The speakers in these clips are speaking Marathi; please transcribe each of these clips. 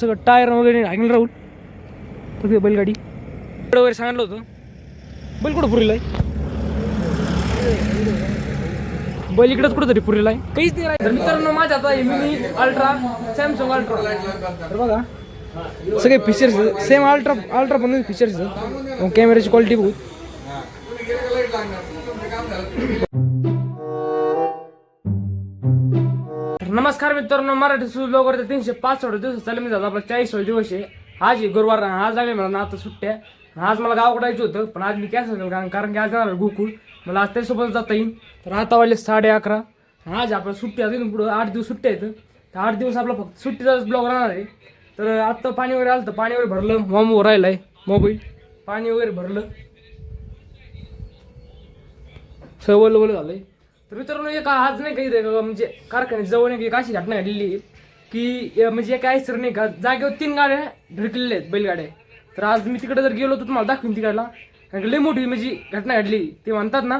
सगळं टायर वगैरे ऐकलं राहुल फक्त बैलगाडी. इकडं वगैरे सांगितलं होतं. बैल कुठं पुरीला आहे? बैल इकडंच कुठं तरी पुरीला आहे. काहीच नाही राहिलं. मित्रांनो माझ्या आता मिनी अल्ट्रा सॅमसंग अल्ट्रा बघा सगळे फीचर्स सेम अल्ट्रा अल्ट्रा पण फीचर्स कॅमेऱ्याची क्वालिटी बघू. नमस्कार मित्रांनो मराठी सुरू तीनशे पाच दिवस चालू मी जातो आपला चाळीस दिवस आहे. आज आहे गुरुवार आज आले मला ना आता सुट्ट्या आज मला गावाकडे जायचं होतं पण आज मी कॅन्सल केलं कारण कारण की आज जाणार गोकुळ. मला आज त्याच्यासोबत जाता येईल तर आता वाजले साडे अकरा. आज आपल्या सुट्टी अजून पुढं आठ दिवस सुट्ट्या आहेत. तर आठ दिवस आपला फक्त सुट्टीचाच ब्लॉग राहणार आहे. तर आत्ता पाणी वगैरे आलं तर पाणी वगैरे भरलं. मॉमवर राहिला आहे मोबाईल. पाणी वगैरे भरलं. सवलं वलं झालं आहे तर मित्रांनो एक आज नाही काही म्हणजे कारखान्यात जवळ एक अशी घटना घडलेली आहे की म्हणजे एका आयसर नाही का जागेवर तीन गाड्या ढकलेल्या आहेत बैलगाड्या. तर आज मी तिकडे जर गेलो तर तुम्हाला दाखवीन तिकडला. कारण की लई मोठी म्हणजे घटना घडली. ते म्हणतात ना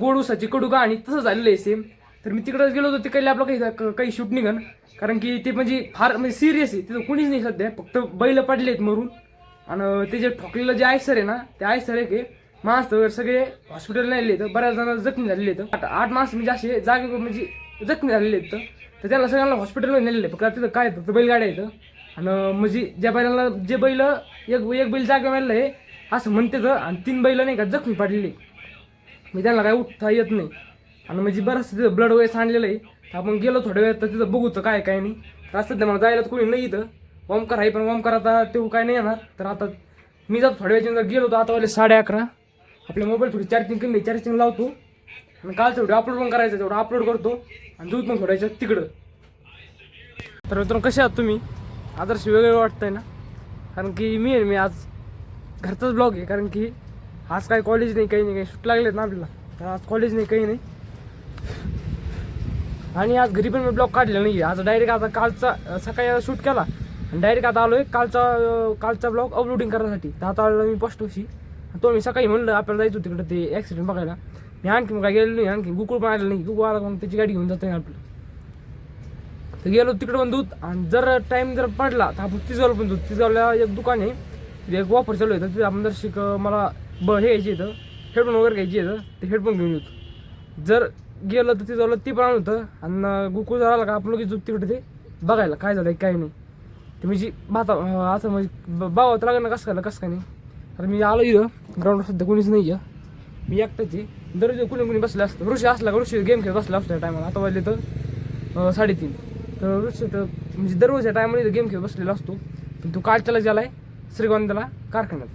गोड उसाची कडू आणि तसं झालेलं आहे सेम तर मी तिकडे गेलो तर तिकडले आपलं काही काही शूट निघन. कारण की ते म्हणजे फार म्हणजे सिरियस आहे. तिथं कुणीच नाही सध्या. फक्त बैल पडलेत मरून. आणि ते जे ठोकलेलं जे आयसर आहे ना ते आयसर आहे. की माणसं वगैरे सगळे हॉस्पिटल नेले तर बऱ्याच जण जखमी झालेले आहेत आठ आठ माणसं म्हणजे असे जागे म्हणजे जखमी झालेले आहेत. तर त्यांना सगळ्यांना हॉस्पिटलमध्ये नेलेले आहे. फक्त तिथं काय तर बैलगाड्या आहेत. आणि म्हणजे ज्या बैलांना जे बैल एक एक बैल जागे मेलं आहे असं म्हणते तर आणि तीन बैल नाही का जखमी पडलेली म्हणजे त्यांना काय उठता येत नाही. आणि म्हणजे बरंच तिथं ब्लड वगैरे सांडलेलं आहे. तर आपण गेलो थोड्या वेळ तर तिथं बघू तर काय काय नाही. तर असं सध्या मला जायला तर कोणी नाही इथं. ओमकार आहे पण ओमकार आता तेव्हा काय नाही येणार. तर आता मी जर थोड्या वेळेच्या गेलो तर आता वाले साडे अकरा. आपल्या मोबाईल थोडी चार्जिंग कमी चार्जिंग लावतो. आणि कालचं व्हिडिओ अपलोड पण करायचं तेवढं अपलोड करतो. आणि दूध पण थोड्याच्या तिकडं. तर मित्रांनो कसे आहात तुम्ही? आदर्श वेगळं वाटतंय ना? कारण की मी आहे मी आज घरचाच ब्लॉग आहे. कारण की आज काय कॉलेज नाही काही नाही काही सुट लागलेत ना आपल्याला. तर आज कॉलेज नाही काही नाही. आणि आज घरी पण मी ब्लॉग काढलेला नाही आज डायरेक्ट आता कालचा सकाळी शूट केला. आणि डायरेक्ट आता आलो आहे कालचा कालचा ब्लॉग अपलोडिंग करण्यासाठी. तर आता आलो मी पोस्ट होशी तो मी सकाळी म्हणलं आपल्याला जायचं तिकडे ते ॲक्सिडेंट बघायला. मी आणखी मग काय गेलो नाही आणखी गुकुळ पण आलेलं नाही. गुकुळ आला मग त्याची गाडी घेऊन जातो आपलं. तर गेलो तिकडे पण दूध आणि जर टाईम जर पडला तर आपण तिजावला पण दूध. तिजवल्या एक दुकान आहे तिथे एक वापर चालू आहे. तर तिथे आपण जर शिक मला ब हे घ्यायची येतं हेडफोन वगैरे घ्यायची येतं ते हेडफोन घेऊन येतो. जर गेलं तर तिजावलं ती पण आणून होतं. आणि गुकुळ जर आला का आपण लगेच दूध तिकडे ते बघायला. काय झालं काय नाही. ते म्हणजे भाता असं म्हणजे बावा तर ना कसं काय कसं काय नाही. तर मी आलो इथं ग्राउंडवर सध्या कोणीच नाही आहे मी एकटाच आहे. दररोज कुणी कुणी बसलं असतं. ऋषी असला का? ऋषी गेम खेळत बसला असतो टायमाला आता वाजले तर साडेतीन. तर ऋषी तर म्हणजे दररोज या टायमाला इथं गेम खेळत बसलेला असतो. पण तो कालच्याला आहे श्रीगंताला कारखान्यात.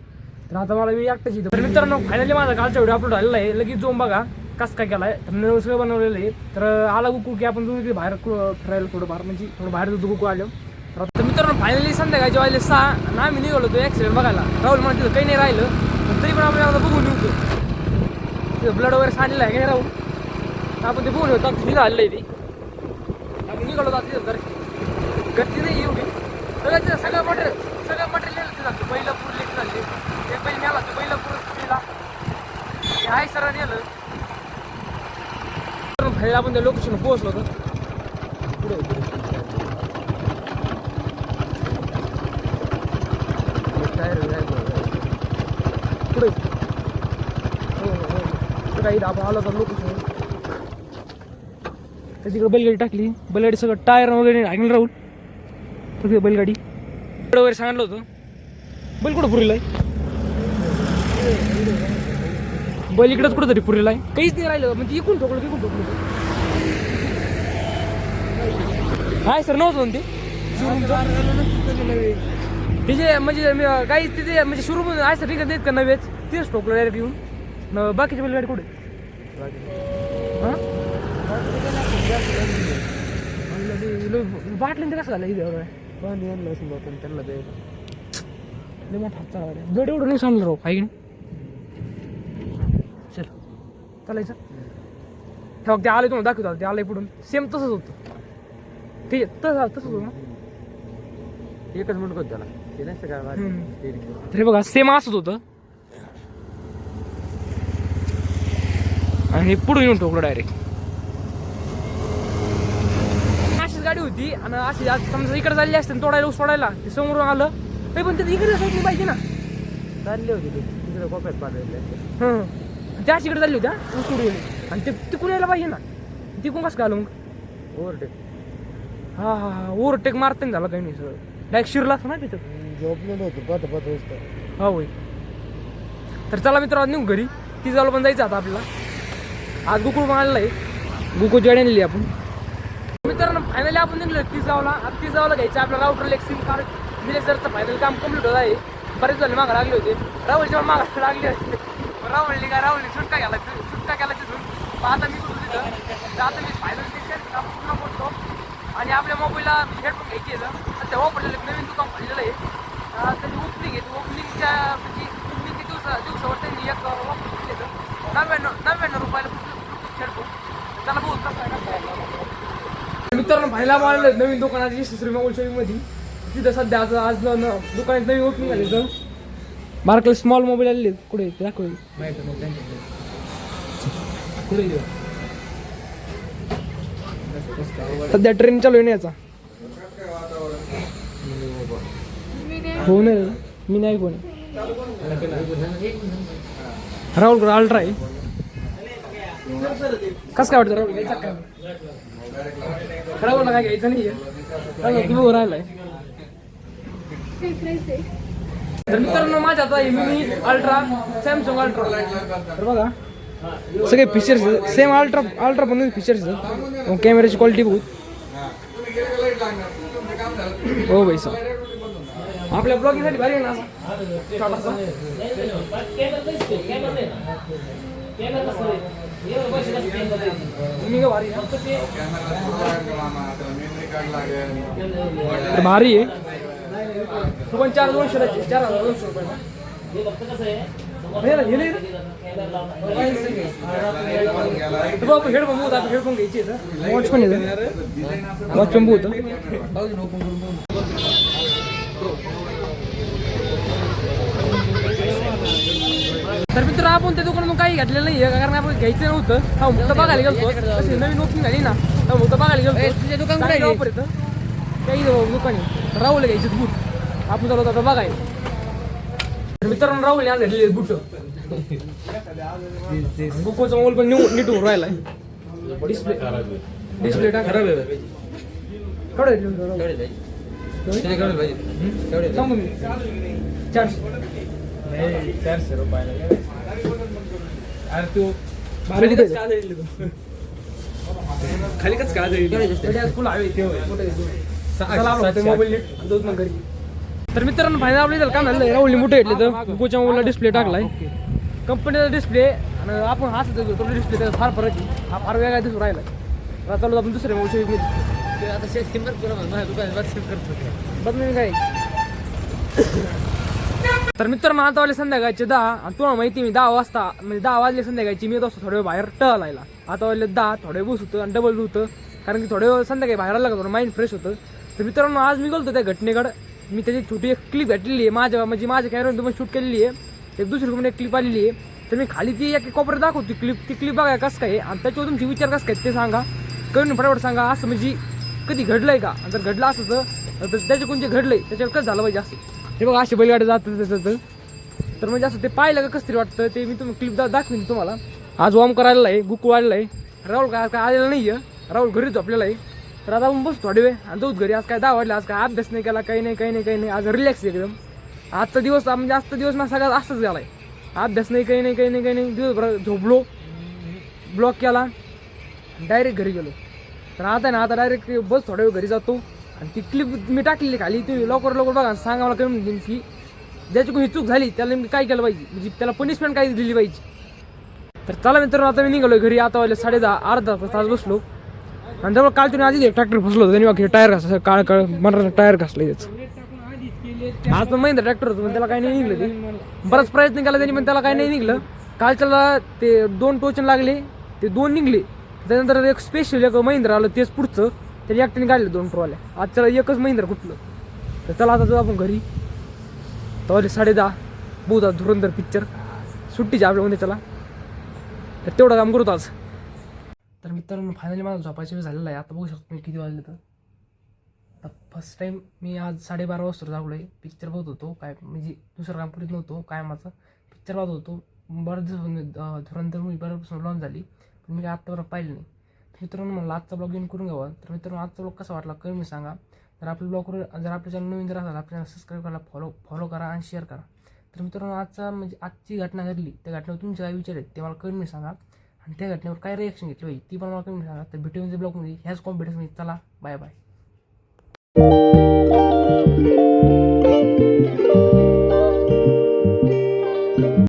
तर आता मला मी एकटाच इथं. तर मित्रांनो फायनली माझा कालचा व्हिडिओ अपलोड आलेला आहे. लगेच जाऊन बघा कस काय केला आहे तर सगळं बनवलेलं आहे. तर आला गुकू की आपण तुम्ही बाहेर फिरायला थोडं बाहेर म्हणजे थोडं बाहेर जातो गुकू आलो. फायनली संध्याकाळची वाजले सहा आणि आम्ही निघालो तो ॲक्सिडेंट बघायला. राहुल म्हणते तिथं काही नाही राहिलं पण तरी पण आम्ही आता बघून येऊ तिथं ब्लड वगैरे सांडलेलं आहे की राहुल? तर आपण ते बघून येतो तिथे झालेलं आहे ते. आम्ही निघालो होतो तिथं तर गर्दी नाही एवढी. सगळं तिथं सगळं मटेरियल सगळं मटेरियल तिथं झालं. पहिलं पूर लेट झाले. ते बैल नेला तो पहिलं पूर दिला हाय सर नेलं. फायदा आपण त्या लोकेशन पोहोचलो होतो. पुढे पुढे हो हो काही आपण आलो तर त्या त्याच्याकडे बैलगाडी टाकली बैलगाडी सगळं टायर वगैरे आणलं राहुल फक्त बैलगाडी वगैरे सांगितलं होतं बैल कुठं पुरीला आहे बैल इकडंच कुठं तरी पुरीला आहे काहीच नाही राहिलं म्हणजे इकून ठोकलं इकून ठोकलं हाय सर नव्हतं ते तिचे म्हणजे मी काही तिथे म्हणजे सुरू आहे सर ठीक देत का नव्हेच तेच ठोकलं डायरेक्ट येऊन. न बाकीची बैलगाडी कुठे? हां? बाटलं ते कसं झालं इथे? पाणी आणलं असेल आपण त्यांना लय मोठा हात चालला रे. जड एवढं नाही सांगलं राव काही नाही? चल चालायचं. हे बघ ते आले तुम्हाला दाखवतो ते आलंय पुढून. सेम तसंच होतं. ते तसं तसंच होतं ना? एकच मिनिट होत त्याला. ते. ते तर बघा सेम असंच होतं. आणि पुढे येऊन ठोकलं डायरेक्ट अशीच गाडी होती आणि अशी आज समजा इकडे चालली असते तोडायला सोडायला ते समोरून आलं. ते पण ते इकडे साईडने पाहिजे ना? चालले होते ते. तिकडे कोपऱ्यात पाठवले हं. त्या इकडे चालली होत्या ऊस तोडून आणि ते तिकून यायला पाहिजे ना? तिकून कसं आलं मग? ओव्हरटेक हा हा हा. ओव्हरटेक मारता झाला काही नाही सर डायरेक्ट शिरला असं ना तिथं? झोपलेलो होतो पाच पाच वाजता. होय. तर चला मित्र निघू घरी. ती जाऊ पण जायचं आता आपल्याला. आज गोकुळ पण आहे गोकुळ जॉईन आणलेली आपण. मित्रांनो फायनली आपण निघलो. ती जावला आता ती जावला घ्यायचं. आपल्याला राऊटर लेक्सिंग कार कार्ड मिलेसरचं फायनल काम कंप्लीट होत आहे. बरेच झाले मागं लागले होते. राहुलच्या मागं लागले होते राहुलने काय राहुलने सुट्टा घ्यायला सुट्टा केला तिथून. आता मी कुठं तिथं? तर आता मी फायनल काम पूर्ण बोलतो आणि आपल्या मोबाईलला हेडफोन घ्यायची आहे तेव्हा सध्या वापरलेलं नवीन दुकान खोललेलं आहे. अं, ओपनिंग आहे ओपनिंगच्या म्हणजे ओपनिंग दिवसा दिवसावर त्यांनी एक वापरून दिलेलं नव्याण्णव नव्याण्णव रुपयाला खेळतो त्याला बहुत कसं मित्रांनो भाईला मारलं नवीन दुकानाची यश श्री मोबाईल शॉपिंग तिथं सध्या आज आज दुकानात नवीन ओपनिंग आली तर मार्कला स्मॉल मोबाईल आलेले कुठे? ते कुठे सध्या ट्रेन चालू आहे ना याचा. फोन आहे मी नाही फोन राहुल अल्ट्रा आहे कसं काय वाटतं राहुल? घ्यायचा काय राहुलला काय घ्यायचं नाही तुम्ही राहिलाय. तर मित्रांनो माझ्या आता मिनी अल्ट्रा सॅमसंग अल्ट्रा. तर बघा सगळे फीचर्स सेम अल्ट्रा अल्ट्रा पण फीचर्स कॅमेऱ्याची क्वालिटी बघू. हो भाई सर. आपल्या ब्लॉगिंगसाठी भारी आहे ना छोटासा भारी आहे? भारी आहे. तू पण चार दोनशे चार हजार दोनशे रुपये हे ना, हे हेडफोन बघू आता हेडफोन घ्यायचे वॉच पण येतं वॉच पण बघू तर मित्र आपण त्या दुकानातून काही घेतलेलं नाही आहे कारण आपण घ्यायचं नव्हतं. हा मुक्त बघायला गेलो तशी नवीन ओपनिंग झाली ना हा मुक्त बघायला गेलो दुकान काही दुकानी राहुल घ्यायचे बूट. आपण चालवतो आता बघाय तर मित्रांनो राहुल आज घेतलेले बूट. बुकोचा मोल पण नीट होऊन राहिलाय. डिस्प्ले डिस्प्ले टाक. खराब आहे. चारशे रुपयाला. अरे तू का फुल हवे आपलं मोबाईल नीट दोन मग घरी. तर मित्रांनो फायदा आपल्या इथं काम झालं राहुलनी मोठे घेतले तर गोच्या मोबाईलला डिस्प्ले टाकलाय. कंपनीचा डिस्प्ले आणि आपण हाच तो डिस्प्ले त्याचा फार फरक आहे. हा फार वेगळा दिसून राहिला आता चालू आपण दुसऱ्या मोबाईल आता शेत किंमत करतो बदनामी काय. तर मित्रांनो आता वाजले संध्याकाळचे दहा. आणि तुम्हाला माहिती मी दहा वाजता म्हणजे दहा वाजले संध्याकाळची मी येत असतो थोडे वेळ बाहेर टळायला. आता वाजले दहा थोडे बस होतं आणि डबल होतं. कारण की थोडे वेळ संध्याकाळी बाहेर आला थोडं माइंड फ्रेश होतं. तर मित्रांनो आज मी गेलो त्या घटनेकडं. मी त्याची छोटी एक क्लिप भेटलेली आहे. माझ्या म्हणजे माझ्या कॅमेऱ्यामध्ये तुम्ही शूट केलेली आहे. एक दुसरी पण एक क्लिप आलेली आहे. तर मी खाली ती एक कोपऱ्यात दाखवतो क्लिप ती क्लिप बघा कसं काय आणि त्याच्यावर तुमचे विचार कसं काय ते सांगा. करून फटाफट सांगा असं म्हणजे कधी घडलं आहे का जर घडलं असं तर तर त्याच्या कोणते घडलंय त्याच्यावर कसं झालं पाहिजे असं? हे बघा असे बैलगाडी जातं त्याचं तर म्हणजे असं ते पाहिलं का कसं तरी वाटतं ते मी तुम्ही क्लिप दा दाखवीन तुम्हाला. आज वॉर्म करायला आहे गुकू वाढला आहे. राहुल काय आज काय आलेला नाही आहे राहुल घरी झोपलेला आहे. तर आता आपण बसतो थोडे वेळ. आणि जाऊच घरी. आज काय दहा वाढला आज काय अभ्यास नाही केला काही नाही काही नाही काही नाही. आज रिलॅक्स एकदम. आजचा दिवस म्हणजे आजचा दिवस ना सगळ्यात असंच गेला आहे अभ्यास नाही काही नाही काही नाही काही नाही. दिवसभर झोपलो ब्लॉक केला डायरेक्ट घरी गेलो. तर आता ना आता डायरेक्ट बस थोड्या वेळ घरी जातो. आणि ती क्लिप मी टाकलेली खाली ती लवकर लवकर बघा सांगा मला कमी की ज्याची कोणी चूक झाली त्याला मी काय केलं पाहिजे? म्हणजे त्याला पनिशमेंट काय दिली पाहिजे? तर चला मित्रांनो आता मी निघालो घरी आता वाजले साडे दहा अर्धा तास बसलो. आणि जवळ काल तुम्ही एक ट्रॅक्टर फसलो होतो त्यांनी बाकी टायर घासा काळ काळ मला टायर घासलं त्याचं आज पण महिंद्रा ट्रॅक्टर होतं पण त्याला काही नाही निघलं ते. बराच प्रयत्न केला त्यांनी पण त्याला काही नाही निघलं. कालच्याला ते दोन टोचन लागले ते दोन निघले. त्यानंतर एक स्पेशल एक महिंद्रा आलं तेच पुढचं. त्याने एकट्याने काढले दोन ट्रॉल्या आज चला एकच महिंद्रा कुठलं? तर चला आता जाऊ आपण घरी. तर साडे दहा. बहुधा धुरंधर पिक्चर सुट्टीचे आपल्यामध्ये चला तर तेवढं काम करतो आज. तर मित्रांनो फायनली माझा झोपायचा वेळ झालेला आहे. आता बघू शकतो मी किती वाजले तर. आता फर्स्ट टाईम मी आज साडेबारा वाजता जागलो आहे पिक्चर बघत होतो. काय म्हणजे दुसरं काम करीत नव्हतो. काय माझं? पिक्चर बघत होतो. बरं दिवस धुरंधर मूवी बऱ्यापासून लॉन्च झाली. पण मी काय आत्तापर्यंत पाहिलं नाही. मित्रांनो मला आजचा ब्लॉग येऊन करून घ्यावा. तर मित्रांनो आजचा ब्लॉग कसा वाटला कमी सांगा. जर आपल्या ब्लॉगवर जर आपल्या चॅनल नवीन जर असाल आपल्या सबस्क्राईब करा फॉलो फॉलो करा आणि शेअर करा. तर मित्रांनो आजचा म्हणजे आजची घटना घडली. त्या घटनेवर तुमचे काय विचार आहेत ते मला कमी सांगा. आणि त्या घटनेवर काय रिॲक्शन घेतली पाहिजे ती पण मला कमी सांगा. तर भेटू ब्लॉगमध्ये ह्याच कॉम्पिटिशनमध्ये चला बाय बाय